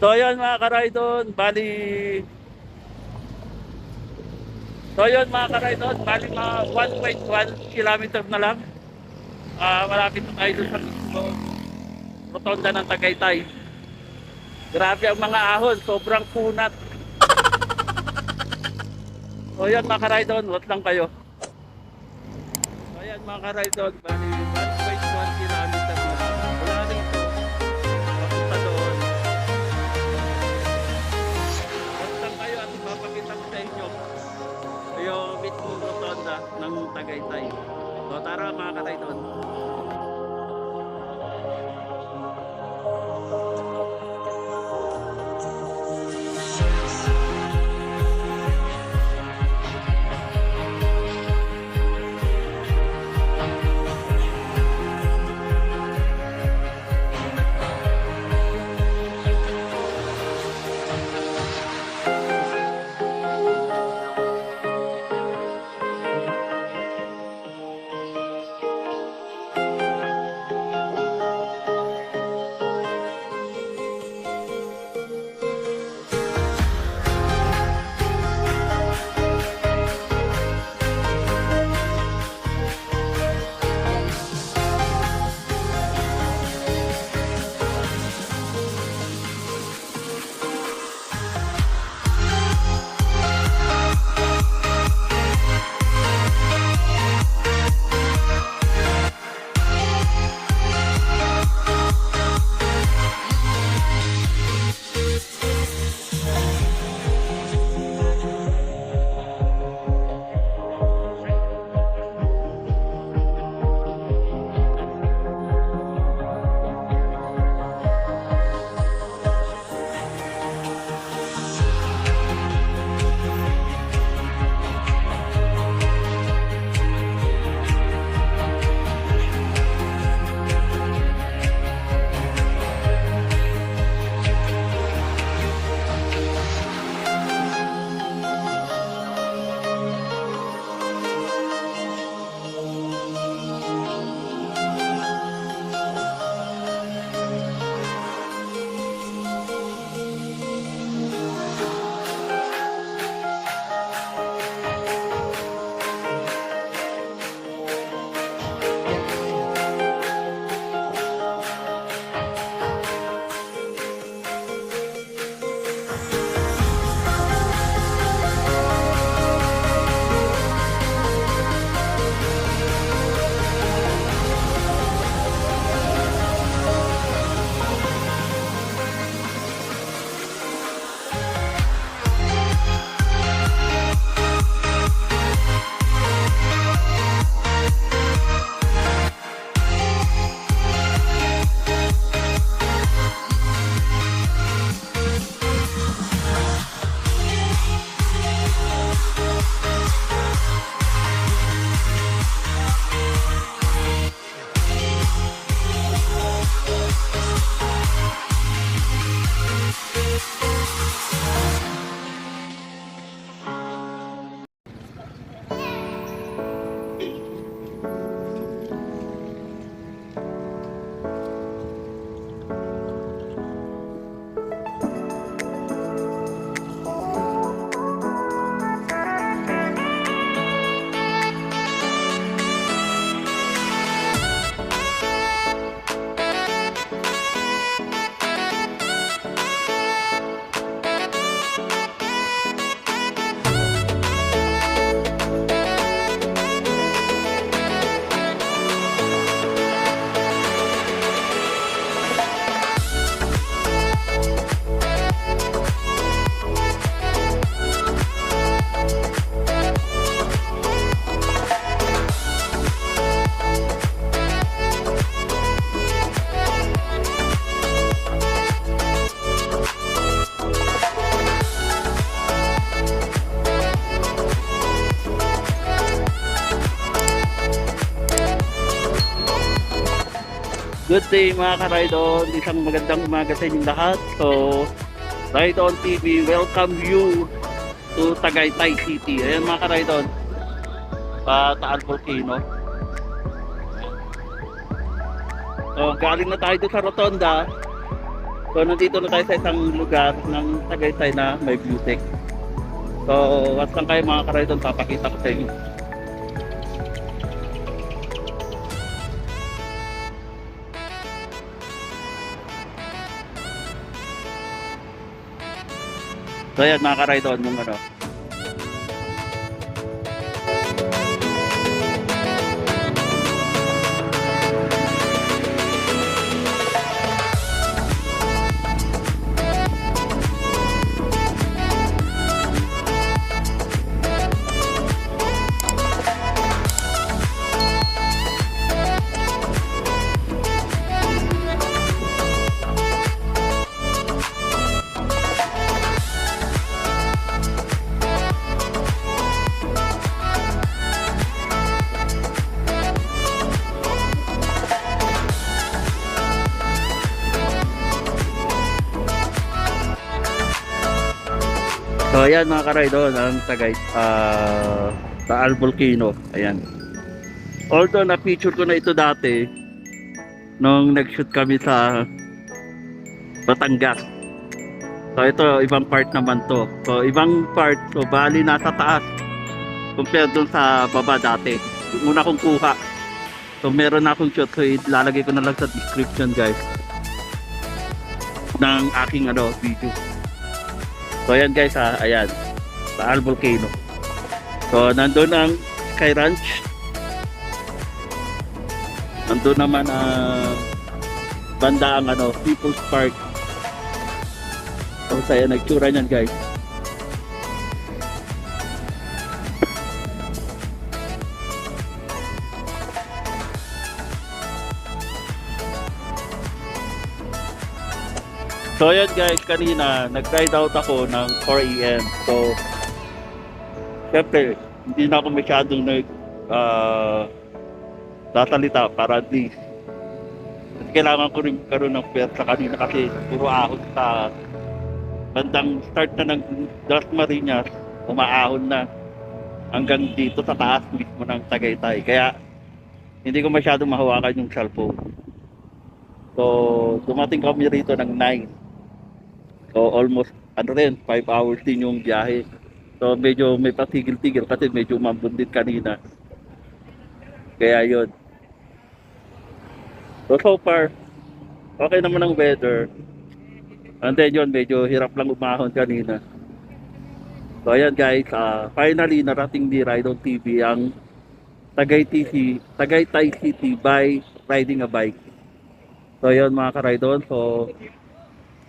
So yun mga karaydon, bali So yun mga karaydon, bali mga 1.1 kilometer na lang. Ah, malapit na tayo sa mismo rotonda ng Tagaytay. Grabe ang mga ahon, sobrang kunat. So yan mga karaydon, what lang kayo. So yan mga karaydon, bali 1.1 kilometer inyo yung mismo rotonda ng Tagaytay. So tara mga karaydon. Good day mga ka-Ride-On. Isang magandang umaga sa inyong lahat. So, Ride-On TV, welcome you to Tagaytay City. Ayan mga ka-Ride-On. Pa Taal Volcano. So, galing na tayo sa Rotonda. So nandito na tayo sa isang lugar ng Tagaytay na may beauty. So once lang kayo mga karaydon, papakita ko sa inyo. So yan mga karaydon, yung ano, Ayan mga karaydon, ang tagay ah Taal Volcano. Ayan. Although na-picture ko na ito dati nung nag-shoot kami sa Batangas. So ito, ibang part naman to. So ibang part, so bali nasa taas compared dun sa baba dati. Yung Una kong kuha. So meron na akong shot, so ilalagay ko na lang sa description guys ng aking ano, video. So ayan guys ha, ayan. Taal Volcano. So nandun ang Sky Ranch. Nandun naman ang banda ang ano, People's Park. So saya nagtsura niyan guys. So ayan guys, kanina nag-ride out ako ng 4am. So, syempre, hindi na ako masyadong nag ah, tatalita para at least kasi kailangan ko rin karoon ng pwersa kanina kasi puro ahon sa bandang start na ng Das Marinas, umaahon na hanggang dito sa taas mismo ng Tagaytay. Kaya hindi ko masyadong mahawakan yung cellphone. So, dumating kami rito ng 9. So almost ano rin, 5 hours din yung biyahe. So medyo may patigil-tigil kasi medyo mambundit kanina. Kaya yun. So so far, okay naman ang weather. And then yun, medyo hirap lang umahon kanina. So ayan guys, ah, finally narating ni Ride on TV ang Tagaytay City, Tagaytay City by riding a bike. So yun mga ka-Ride-on, so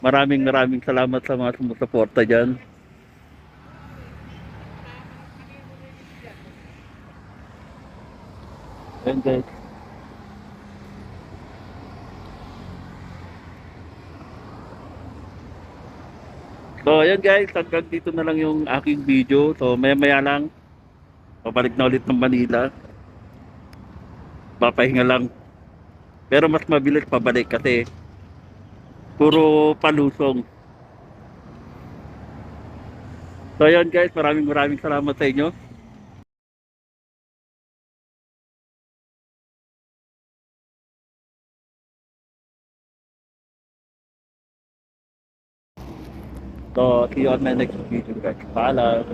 Maraming maraming salamat sa mga sumusuporta dyan. Ayan guys. So ayan guys, hanggang dito na lang yung aking video. So maya maya lang, pabalik na ulit ng Manila. Papahinga lang. Pero mas mabilis pabalik kasi puro palusong. So yun guys, maraming maraming salamat sa inyo. So, see you on my next video guys. Paalam.